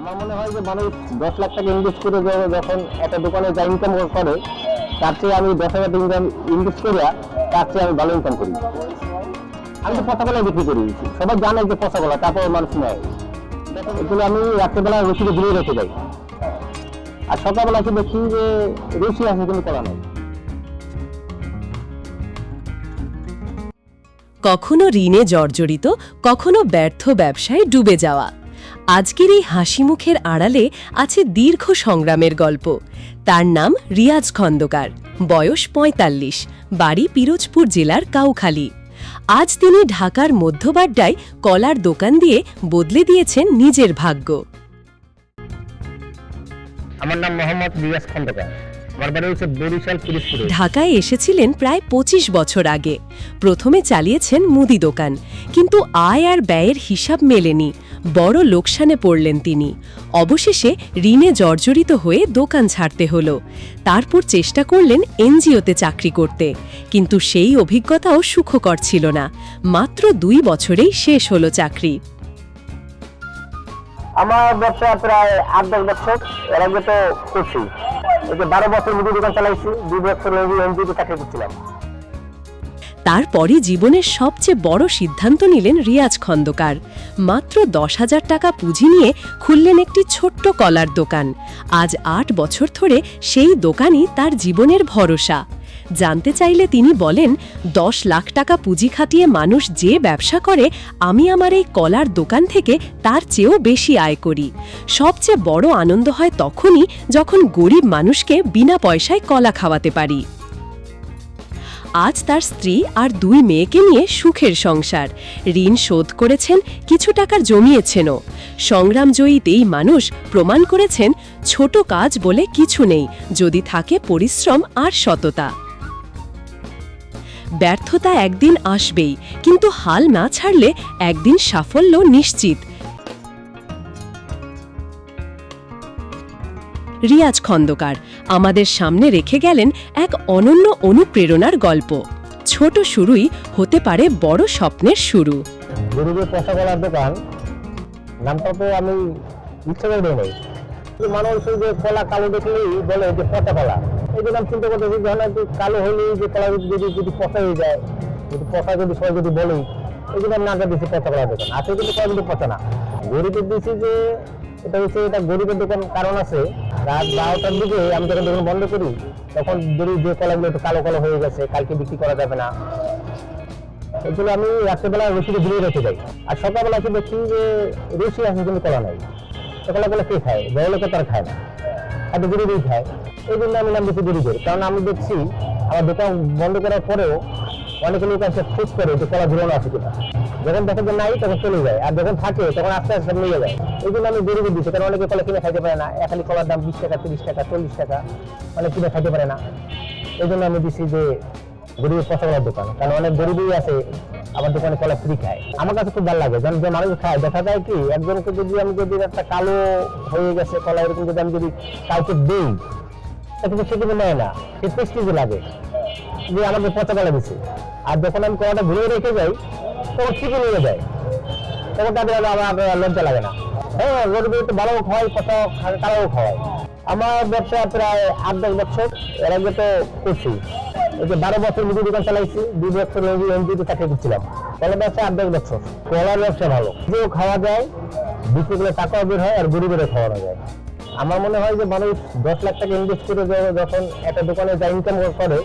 আমার মনে হয় যে মানুষ দশ লাখ টাকা ইনভেস্ট করে যখন একটা দোকানে যা ইনকাম করে, তার চেয়ে আমি দশ হাজার ইনকাম ইনভেস্ট করে তার চেয়ে আমি ভালো ইনকাম করি। আমি তো পচা কলাই বিক্রি করি। সবাই জানে যে পচা কলা তারপর মানুষ নেয়। এগুলো আমি রাত্রেবেলা রসিদে দূরে রেখে যাই। আর সকালবেলা এসে দেখি যে রসি আছে, কিন্তু কলা নাই। কখনো ঋণে জর্জরিত, কখনো ব্যর্থ ব্যবসায় ডুবে যাওয়া। আজকের এই হাসি মুখের আড়ালে আছে দীর্ঘ সংগ্রামের গল্প। তার নাম রিয়াজ খন্দকার। বয়স ৪৫ বাড়ি পিরোজপুর জেলার কাউখালী। আজ তিনি ঢাকার মধ্যবাড্ডায় কলার দোকান দিয়ে বদলে দিয়েছেন নিজের ভাগ্য। আমার নাম মোহাম্মদ রিয়াজ খন্দকার। ঢাকায় এসেছিলেন প্রায় ২৫ বছর আগে। প্রথমে চালিয়েছেন মুদি দোকান। কিন্তু আয় আর ব্যয়ের হিসাব মেলেনি। বড় লোকসানে পড়লেন তিনি। অবশেষে ঋণে জর্জরিত হয়ে দোকান ছাড়তে হলো। তারপর চেষ্টা করলেন এনজিওতে চাকরি করতে। কিন্তু সেই অভিজ্ঞতাও সুখকর ছিল না। মাত্র দুই বছরেই শেষ হলো চাকরি। আমার ব্যবসা প্রায় আট দশ বছর। এর আগে তো করছি। বারো বছর মুদি দোকান চালাইছি, দুই বছর এনজিওতে চাকরি করছিলাম। তারপরই জীবনের সবচেয়ে বড় সিদ্ধান্ত নিলেন রিয়াজ খন্দকার। মাত্র দশ হাজার টাকা পুঁজি নিয়ে খুললেন একটি ছোট্ট কলার দোকান। আজ আট বছর ধরে সেই দোকানই তার জীবনের ভরসা। জানতে চাইলে তিনি বলেন, দশ লাখ টাকা পুঁজি খাটিয়ে মানুষ যে ব্যবসা করে, আমি আমার এই কলার দোকান থেকে তার চেয়েও বেশি আয় করি। সবচেয়ে বড় আনন্দ হয় তখনই যখন গরিব মানুষকে বিনা পয়সায় কলা খাওয়াতে পারি। আজ তার স্ত্রী আর দুই মেয়েকে নিয়ে সুখের সংসার। ঋণ শোধ করেছেন, কিছু টাকার জমিয়েছেনও। সংগ্রামজয়ীত এই মানুষ প্রমাণ করেছেন, ছোট কাজ বলে কিছু নেই, যদি থাকে পরিশ্রম আর সততা। ব্যর্থতা একদিন আসবেই, কিন্তু হাল না ছাড়লে একদিন সাফল্য নিশ্চিত। রিয়াজ খন্দকার। আমাদের সামনে রেখে গেলেন এক অনন্য অনুপ্রেরণার গল্প। ছোট শুরুই হতে পারে বড় স্বপ্নের শুরু। গরিবের পয়সা কলার দোকান। নামটা তো আমি ইচ্ছে করে নাই মানুষ যে কলা কালো দেখলেই বলে যে পচা কলা। এই জন্য আমি চিন্তা করতেছি যখন একটু কালো হলেই যে কলা যদি যদি পচা হয়ে যায়, যদি পচা যদি সবাই যদি বলি, এই জন্য আমি নামটা দিচ্ছি পচা কলার দোকান। আছে কিন্তু কলা কিন্তু পচা না। গরিবের দিচ্ছি যে, এটা হচ্ছে এটা গরিবের দোকান কারণ আছে। রাত বারোটার দিকে আমি যখন দোকান বন্ধ করি, তখন যদি যে কলাগুলো একটু কালো কালো হয়ে গেছে, কালকে বিক্রি করা যাবে না। জন্য আমি রাত্রেবেলা রসিদে দূরে রেখে যাই। আর সকালবেলা এসে দেখি যে রসি আছে কিন্তু কলা নাই। সকালবেলা কে খায়? বড় লোকে তার খায় না। হয়তো গরিবই খায়। এই জন্য আমি নাম দিচ্ছি গরিবের কারণ আমি দেখছি, আমার দোকান বন্ধ করার পরেও অনেক লোক আছে খোঁজ করে যে কলা ঝুলানো আছে কিনা। যখন দেখে যে নাই, তখন চলে যায়। আর যখন থাকে, তখন আস্তে আস্তে নিয়ে যায়। এই জন্য আমি গরিবের দিচ্ছি কারণ অনেকে কলা কিনে খাইতে পারে না। এখানে কলার দাম বিশ টাকা, তিরিশ টাকা, চল্লিশ টাকা। অনেক কিনে খাইতে পারে না। এই জন্য আমি দিচ্ছি যে গরিবের পচা কলার দোকান। কারণ অনেক গরিবই আছে আমার দোকানে কলা ফ্রি খায়। আমার কাছে খুব ভালো লাগে। যেন যে মানুষ খায়, দেখা যায় কি, একজনকে যদি আমি যদি একটা কালো হয়ে গেছে কলা, এরকম যদি আমি যদি কাউকে দিই তা কিন্তু সে কিন্তু নেয় না। সে প্রেস্টিজে লাগে। যে আমাকে পচা কলা দিচ্ছে আর যখন আমি কলাটা ঘুরে রেখে যাই, তখন ঠিকই নিয়ে যায়। তখন তাদের আমার লজ্জা লাগে না। হ্যাঁ গরিব একটু ভালো খাওয়াই পচা কালাও খাওয়াই আমার ব্যবসা প্রায় আট, দশ বছর। এর আগে তো করছি। এই যে বারো বছর মুদি দোকান চালাইছি, দুই বছর এনজিওতে চাকরি করছিলাম। কলার ব্যবসা আট, দশ বছর। কলার ব্যবসা ভালো। যেও খাওয়া যায় বিক্রি করলে টাকাও বের হয়, আর গরিবেরও খাওয়ানো যায়। আমার মনে হয় যে মানুষ দশ লাখ টাকা ইনভেস্ট করে যখন একটা দোকানে যা ইনকাম করে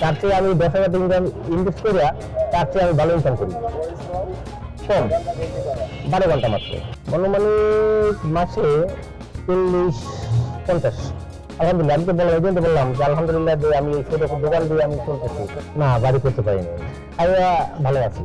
তার চেয়ে আমি দশ হাজার ইনকাম ইনভেস্ট করে তার চেয়ে আমি ভালো ইনকাম করি। কম বারো ঘণ্টা মাত্র। মনোমানিক মাসে চল্লিশ, পঞ্চাশ। আলহামদুলিল্লাহ, আমি তো বললাম, এই বললাম যে আলহামদুলিল্লাহ যে আমি ছোট দোকান দিয়ে আমি চলতেছি। না, বাড়ি করতে পারিনি। আমি ভালো আছি।